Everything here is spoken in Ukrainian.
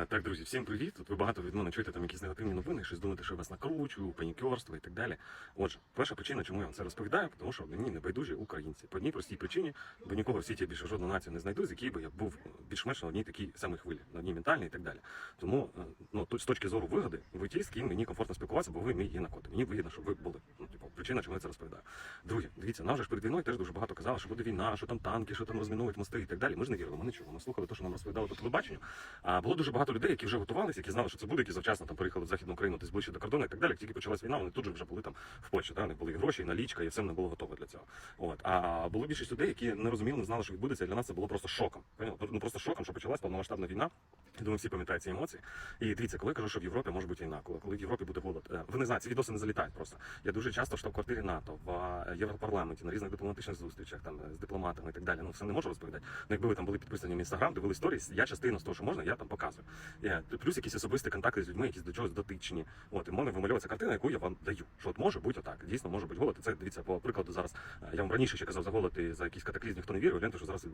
Е, Так, друзі, всім привіт. Тут ви багато від мене чуєте там якісь негативні новини, щось думаєте, що я вас накручую, панікерство і так далі. Отже, перша причина, чому я вам це розповідаю, тому що мені не байдужі українці. По одній простій причині, бо нікого в світі більше жодну націю не знайду, з якій би я був більш-менш на одній такій самій хвилі, на одній ментальній і так далі. Тому е, ну, з точки зору вигоди, ви ті, з ким мені комфортно спілкуватися, бо ви мій є на коти. Мені вигідно, щоб ви були. Ну, типу, причина, чому я це розповідаю. Друге, дивіться, нам же ж перед війною теж дуже багато казали, що буде війна, що там танки, що там розмінують мости і так далі. Ми ж не вірили, ми не чули. Ми слухали те, що нам розповідали по телебаченню. А було дуже багато людей, які вже готувалися, які знали, що це буде, які завчасно там переїхали в західну Україну, десь ближче до кордону і так далі. Тільки почалась війна, вони тут же вже були там в Польщі. Та? Них були і гроші, і налічка, і все не було готове для цього. От. А було більшість людей, які не розуміли, не знали, що відбудеться. Для нас це було просто шоком. Ну просто шоком, що почалась повномасштабна війна. Я думаю, всі пам'ятають ці емоції. І дивіться, коли я кажу, що в Європі може бути війна, коли, в Європі буде голод. Е, Ви не знаєте, ці відоси не залітають просто. Я дуже часто в штаб-квартирі НАТО, в е, Європарламенті, на різних дипломатичних зустрічах, там е, з дипломатами і так далі. Ну все не можу розповідати. Ну, якби ви там були підписані в інстаграм, дивили сторіс, я частину з того, що можна, я там показую. Плюс якісь особисті контакти з людьми, які до чогось дотичні. От і мене вимальовується картина, яку я вам даю. Що от може бути отак. Дійсно може бути голод. І це дивіться по прикладу зараз. Я вам раніше ще казав за голод і за якісь катаклізм, ніхто не вірив. Гляньте, що зараз відбувається.